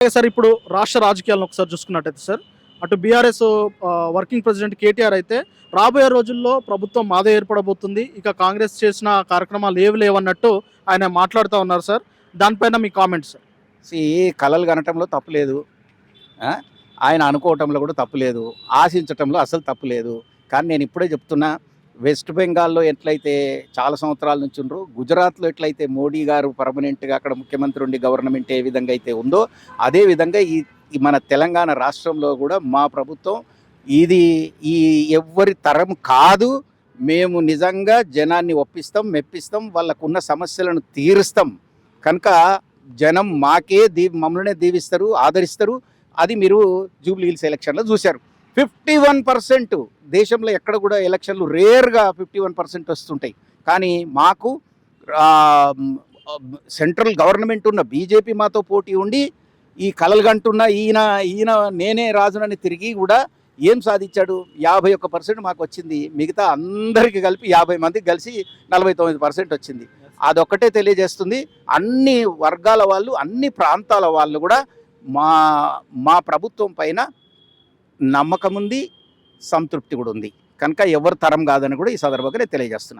అలాగే సార్ ఇప్పుడు రాష్ట్ర రాజకీయాలను ఒకసారి చూసుకున్నట్టయితే సార్ అటు బీఆర్ఎస్ వర్కింగ్ ప్రెసిడెంట్ కేటీఆర్ అయితే రాబోయే రోజుల్లో ప్రభుత్వం మాదే ఏర్పడబోతుంది ఇక కాంగ్రెస్ చేసిన కార్యక్రమాలు ఏవి లేవన్నట్టు ఆయన మాట్లాడుతూ ఉన్నారు సార్. దానిపైన మీ కామెంట్స్ సార్. సి కళలు కనటంలో తప్పులేదు ఆయన అనుకోవటంలో కూడా తప్పులేదు ఆశించటంలో అసలు తప్పులేదు కానీ నేను ఇప్పుడే చెప్తున్నా వెస్ట్ బెంగాల్లో ఎట్లయితే చాలా సంవత్సరాల నుంచి ఉండరు గుజరాత్లో ఎట్లయితే మోడీ గారు పర్మనెంట్గా అక్కడ ముఖ్యమంత్రి ఉండి గవర్నమెంట్ ఏ విధంగా అయితే ఉందో అదే విధంగా ఈ ఈ మన తెలంగాణ రాష్ట్రంలో కూడా మా ప్రభుత్వం ఇది ఈ ఎవ్వరి తరం కాదు. మేము నిజంగా జనాన్ని ఒప్పిస్తాం మెప్పిస్తాం వాళ్ళకున్న సమస్యలను తీరుస్తాం. కనుక జనం మాకే దీ మమ్మల్నే దీవిస్తారు ఆదరిస్తారు. అది మీరు జూబ్లీ హిల్స్ ఎలక్షన్లో చూశారు. ఫిఫ్టీ వన్ పర్సెంట్ దేశంలో ఎక్కడ కూడా ఎలక్షన్లు రేర్గా ఫిఫ్టీ వన్ పర్సెంట్ వస్తుంటాయి. కానీ మాకు సెంట్రల్ గవర్నమెంట్ ఉన్న బీజేపీ మాతో పోటీ ఉండి ఈ కలలుగంటున్న ఈయన ఈయన నేనే రాజునని తిరిగి కూడా ఏం సాధించాడు? యాభై ఒక్క పర్సెంట్ మాకు వచ్చింది. మిగతా అందరికీ కలిపి యాభై మందికి కలిసి నలభై తొమ్మిది పర్సెంట్ వచ్చింది. అదొక్కటే తెలియజేస్తుంది. అన్ని వర్గాల వాళ్ళు అన్ని ప్రాంతాల వాళ్ళు కూడా మా మా ప్రభుత్వం పైన నమ్మకం ఉంది సంతృప్తి కూడా ఉంది. కనుక ఎవరు తరం కాదని కూడా ఈ సందర్భంగా నేను తెలియజేస్తున్నాను.